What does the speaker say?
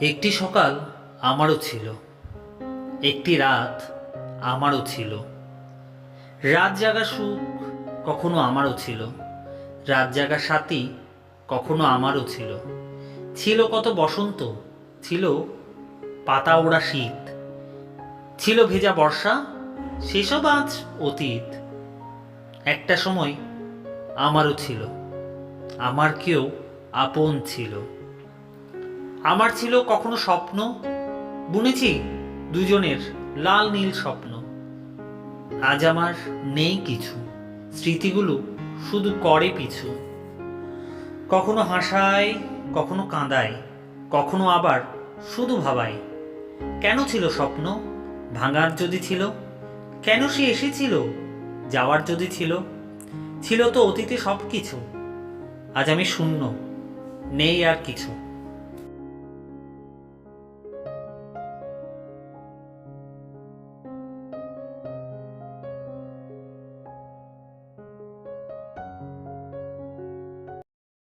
একটি সকাল আমারও ছিল। একটি রাত আমারও ছিল। রাত জাগা সুখ কখনো আমারও ছিল। রাত জাগা সাথী কখনো আমারও ছিল। ছিল কত বসন্ত, ছিল পাতা ওড়া শীত। ছিল ভেজা বর্ষা, সেসব আজ অতীত। একটা সময় আমারও ছিল। আমার কেউ আপন ছিল। আমার ছিল কখনো স্বপ্ন? বুনেছি দুজনের লাল নীল স্বপ্ন। আজ আমার নেই কিছু। স্মৃতিগুলো শুধু করে পিছু। কখনো হাসায় কখনো কাঁদায় কখনো আবার শুধু ভাবায় কেন ছিল স্বপ্ন? ভাঙার যদি ছিল, কেন সে এসেছিল? যাওয়ার যদি ছিল ছিল তো অতীতে সব কিছু আজ আমি শূন্য, নেই আর কিছু।